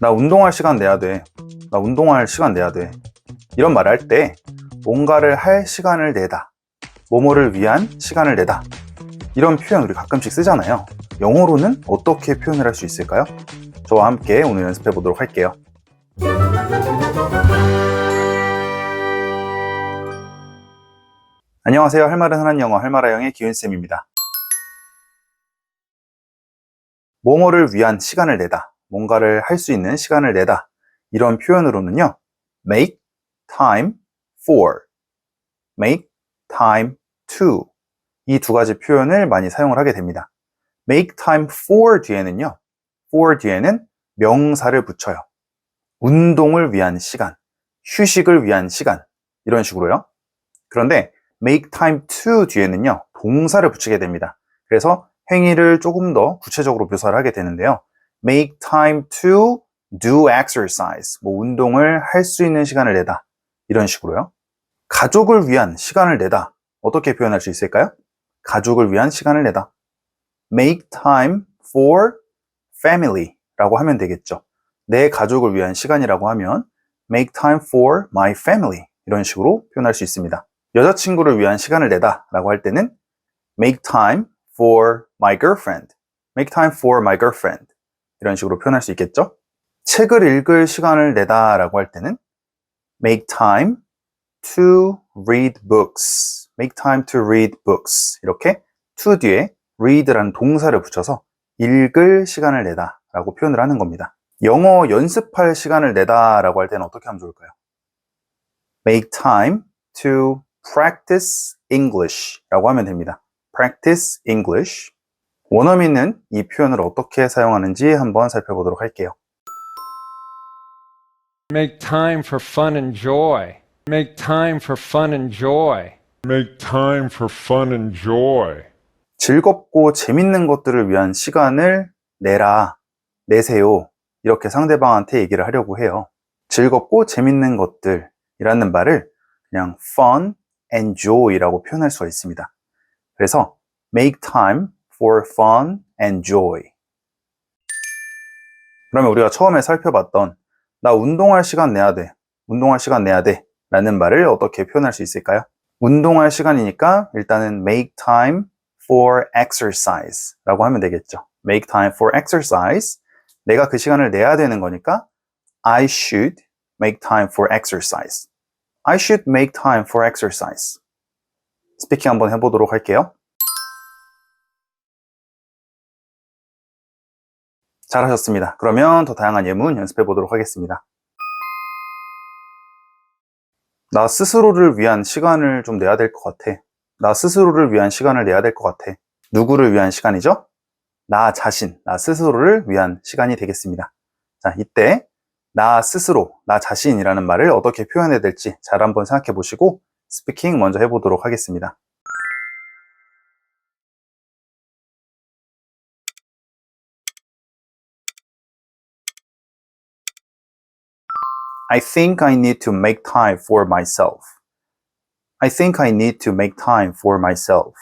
나 운동할 시간 내야 돼. 나 운동할 시간 내야 돼. 이런 말을 할때 뭔가를 할 시간을 내다. 뭐뭐를 위한 시간을 내다. 이런 표현 우리 가끔씩 쓰잖아요. 영어로는 어떻게 표현을 할 수 있을까요? 저와 함께 오늘 연습해 보도록 할게요. 안녕하세요. 할 말은 흔한 영어 할말아영의 기훈쌤입니다. 뭐뭐를 위한 시간을 내다. 뭔가를 할 수 있는 시간을 내다. 이런 표현으로는요. make time for, make time to 이 두 가지 표현을 많이 사용을 하게 됩니다. make time for 뒤에는요. for 뒤에는 명사를 붙여요. 운동을 위한 시간, 휴식을 위한 시간 이런 식으로요. 그런데 make time to 뒤에는요. 동사를 붙이게 됩니다. 그래서 행위를 조금 더 구체적으로 묘사를 하게 되는데요. Make time to do exercise. 뭐 운동을 할 수 있는 시간을 내다. 이런 식으로요. 가족을 위한 시간을 내다. 어떻게 표현할 수 있을까요? 가족을 위한 시간을 내다. make time for family 라고 하면 되겠죠. 내 가족을 위한 시간이라고 하면 make time for my family 이런 식으로 표현할 수 있습니다. 여자친구를 위한 시간을 내다 라고 할 때는 make time for my girlfriend. make time for my girlfriend. 이런 식으로 표현할 수 있겠죠? 책을 읽을 시간을 내다 라고 할 때는 make time to read books. make time to read books. 이렇게 to 뒤에 read라는 동사를 붙여서 읽을 시간을 내다 라고 표현을 하는 겁니다. 영어 연습할 시간을 내다 라고 할 때는 어떻게 하면 좋을까요? make time to practice English 라고 하면 됩니다. practice English. 원어민은 이 표현을 어떻게 사용하는지 한번 살펴보도록 할게요. Make time for fun and joy. Make time for fun and joy. Make time for fun and joy. 즐겁고 재밌는 것들을 위한 시간을 내라, 내세요. 이렇게 상대방한테 얘기를 하려고 해요. 즐겁고 재밌는 것들이라는 말을 그냥 fun and joy라고 표현할 수가 있습니다. 그래서 make time for fun and joy. 그러면 우리가 처음에 살펴봤던 나 운동할 시간 내야 돼. 운동할 시간 내야 돼. 라는 말을 어떻게 표현할 수 있을까요? 운동할 시간이니까 일단은 make time for exercise 라고 하면 되겠죠. make time for exercise. 내가 그 시간을 내야 되는 거니까 I should make time for exercise. I should make time for exercise. 스피킹 한번 해보도록 할게요. 잘하셨습니다. 그러면 더 다양한 예문 연습해 보도록 하겠습니다. 나 스스로를 위한 시간을 좀 내야 될 것 같아. 나 스스로를 위한 시간을 내야 될 것 같아. 누구를 위한 시간이죠? 나 자신, 나 스스로를 위한 시간이 되겠습니다. 자, 이때 나 스스로, 나 자신이라는 말을 어떻게 표현해야 될지 잘 한번 생각해 보시고 스피킹 먼저 해보도록 하겠습니다. I think I need to make time for myself. I think I need to make time for myself.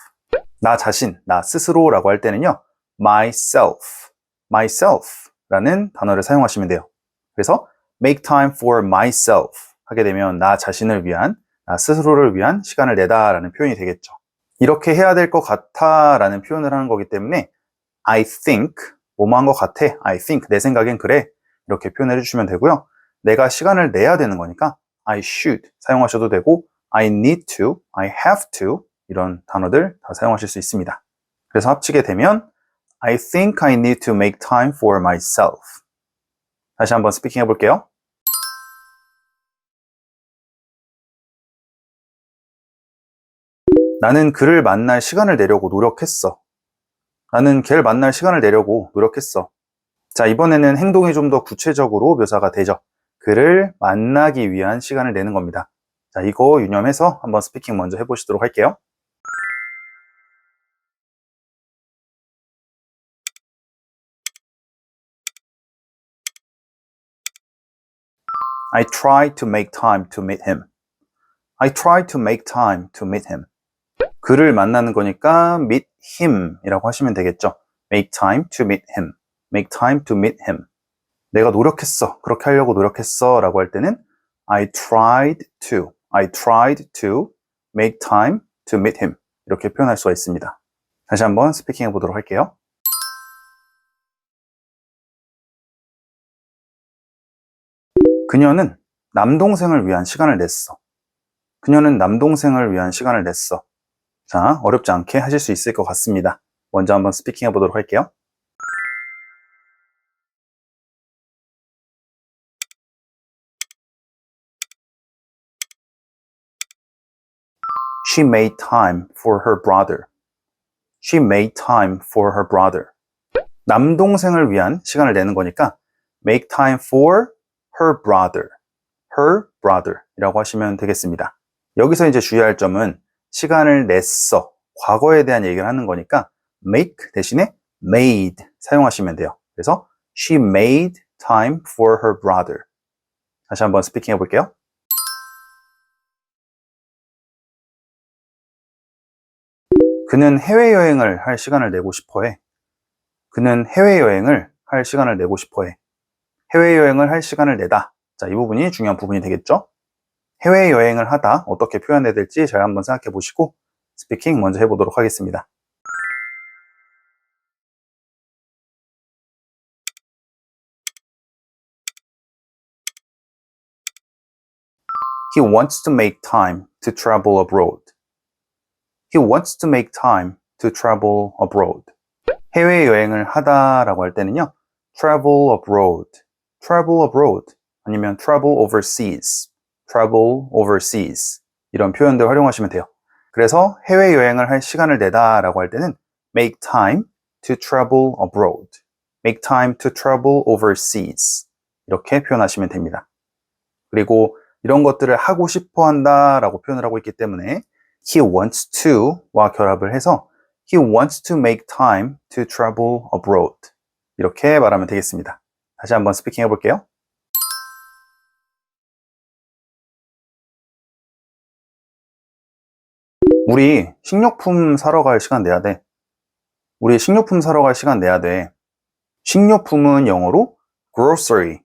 나 자신, 나 스스로라고 할 때는요, myself, myself라는 단어를 사용하시면 돼요. 그래서 make time for myself 하게 되면 나 자신을 위한, 나 스스로를 위한 시간을 내다라는 표현이 되겠죠. 이렇게 해야 될 것 같아라는 표현을 하는 거기 때문에 I think, 뭐뭐 한 것 같아, I think, 내 생각엔 그래 이렇게 표현해 주시면 되고요. 내가 시간을 내야 되는 거니까 I should 사용하셔도 되고 I need to, I have to 이런 단어들 다 사용하실 수 있습니다. 그래서 합치게 되면 I think I need to make time for myself. 다시 한번 스피킹 해볼게요. 나는 그를 만날 시간을 내려고 노력했어. 나는 걔를 만날 시간을 내려고 노력했어. 자, 이번에는 행동이 좀 더 구체적으로 묘사가 되죠. 그를 만나기 위한 시간을 내는 겁니다. 자, 이거 유념해서 한번 스피킹 먼저 해보시도록 할게요. I try to make time to meet him. I try to make time to meet him. 그를 만나는 거니까 meet him 이라고 하시면 되겠죠. make time to meet him. make time to meet him. 내가 노력했어. 그렇게 하려고 노력했어. 라고 할 때는 I tried to, I tried to make time to meet him. 이렇게 표현할 수가 있습니다. 다시 한번 스피킹 해 보도록 할게요. 그녀는 남동생을 위한 시간을 냈어. 그녀는 남동생을 위한 시간을 냈어. 자, 어렵지 않게 하실 수 있을 것 같습니다. 먼저 한번 스피킹 해 보도록 할게요. She made time for her brother. She made time for her brother. 남동생을 위한 시간을 내는 거니까 make time for her brother. her brother 이라고 하시면 되겠습니다. 여기서 이제 주의할 점은 시간을 냈어. 과거에 대한 얘기를 하는 거니까 make 대신에 made 사용하시면 돼요. 그래서 she made time for her brother. 다시 한번 스피킹 해볼게요. 그는 해외여행을 할 시간을 내고 싶어 해. 그는 해외여행을 할 시간을 내고 싶어 해. 해외여행을 할 시간을 내다. 자, 이 부분이 중요한 부분이 되겠죠? 해외여행을 하다 어떻게 표현해야 될지 잘 한번 생각해 보시고 스피킹 먼저 해보도록 하겠습니다. He wants to make time to travel abroad. He wants to make time to travel abroad. 해외 여행을 하다라고 할 때는요. travel abroad, travel abroad 아니면 travel overseas, travel overseas 이런 표현들 활용하시면 돼요. 그래서 해외 여행을 할 시간을 내다라고 할 때는 make time to travel abroad, make time to travel overseas 이렇게 표현하시면 됩니다. 그리고 이런 것들을 하고 싶어 한다라고 표현을 하고 있기 때문에 he wants to와 결합을 해서 he wants to make time to travel abroad 이렇게 말하면 되겠습니다. 다시 한번 스피킹 해볼게요. 우리 식료품 사러 갈 시간 내야 돼. 우리 식료품 사러 갈 시간 내야 돼. 식료품은 영어로 grocery,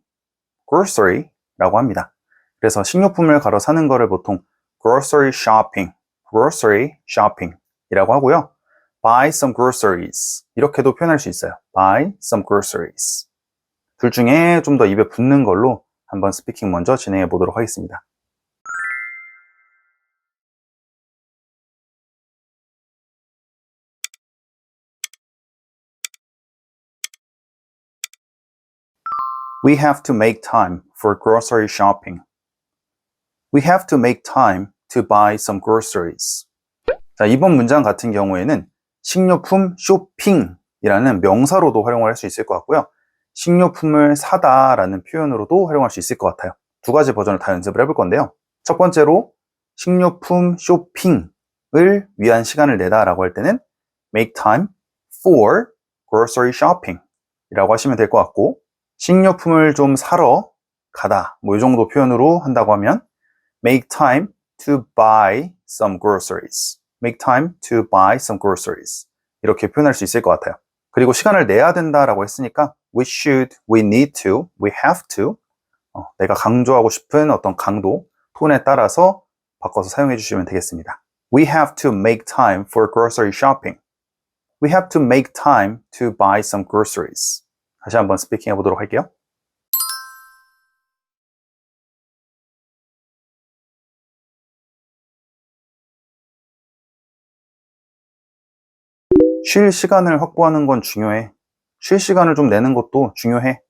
grocery라고 합니다. 그래서 식료품을 가러 사는 거를 보통 grocery shopping, grocery shopping 이라고 하고요. buy some groceries 이렇게도 표현할 수 있어요. buy some groceries 둘 중에 좀 더 입에 붙는 걸로 한번 스피킹 먼저 진행해 보도록 하겠습니다. We have to make time for grocery shopping. We have to make time to buy some groceries. 자, 이번 문장 같은 경우에는 식료품 쇼핑이라는 명사로도 활용을 할 수 있을 것 같고요. 식료품을 사다라는 표현으로도 활용할 수 있을 것 같아요. 두 가지 버전을 다 연습을 해볼 건데요. 첫 번째로 식료품 쇼핑을 위한 시간을 내다라고 할 때는 make time for grocery shopping 이라고 하시면 될 것 같고 식료품을 좀 사러 가다 뭐 이 정도 표현으로 한다고 하면 make time to buy some groceries make time to buy some groceries 이렇게 표현할 수 있을 것 같아요. 그리고 시간을 내야 된다라고 했으니까 we should, we need to, we have to 어, 내가 강조하고 싶은 어떤 강도, 톤에 따라서 바꿔서 사용해 주시면 되겠습니다. We have to make time for grocery shopping. We have to make time to buy some groceries. 다시 한번 스피킹 해 보도록 할게요. 쉴 시간을 확보하는 건 중요해. 쉴 시간을 좀 내는 것도 중요해.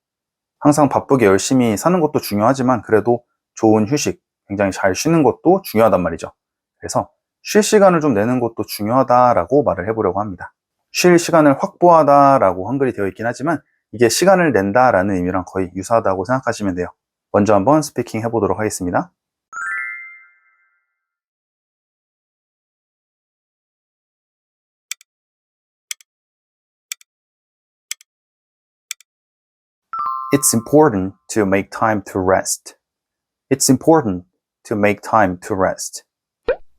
항상 바쁘게 열심히 사는 것도 중요하지만 그래도 좋은 휴식, 굉장히 잘 쉬는 것도 중요하단 말이죠. 그래서 쉴 시간을 좀 내는 것도 중요하다라고 말을 해보려고 합니다. 쉴 시간을 확보하다라고 한글이 되어 있긴 하지만 이게 시간을 낸다라는 의미랑 거의 유사하다고 생각하시면 돼요. 먼저 한번 스피킹 해보도록 하겠습니다. It's important to make time to rest. It's important to make time to rest.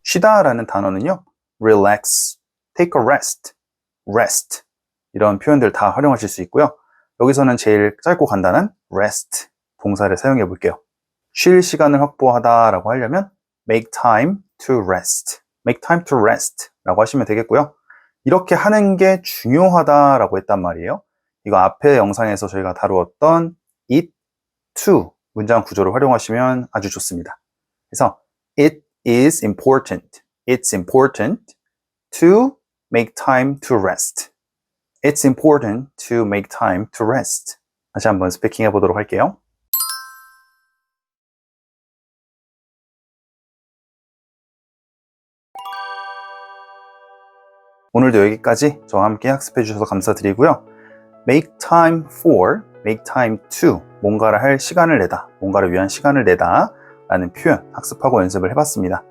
쉬다라는 단어는요, relax, take a rest, rest 이런 표현들 다 활용하실 수 있고요. 여기서는 제일 짧고 간단한 rest 동사를 사용해 볼게요. 쉴 시간을 확보하다라고 하려면 make time to rest. make time to rest 라고 하시면 되겠고요. 이렇게 하는 게 중요하다라고 했단 말이에요. 이거 앞에 영상에서 저희가 다루었던 it to 문장 구조를 활용하시면 아주 좋습니다. 그래서 it is important. It's important to make time to rest. It's important to make time to rest. 다시 한번 스피킹 해 보도록 할게요. 오늘도 여기까지 저와 함께 학습해 주셔서 감사드리고요. Make time for, make time to 뭔가를 할 시간을 내다, 뭔가를 위한 시간을 내다 라는 표현 학습하고 연습을 해봤습니다.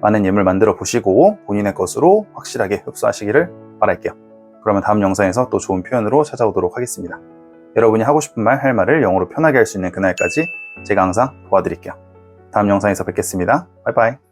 많은 예물 만들어 보시고 본인의 것으로 확실하게 흡수하시기를 바랄게요. 그러면 다음 영상에서 또 좋은 표현으로 찾아오도록 하겠습니다. 여러분이 하고 싶은 말, 할 말을 영어로 편하게 할 수 있는 그날까지 제가 항상 도와드릴게요. 다음 영상에서 뵙겠습니다. 바이바이.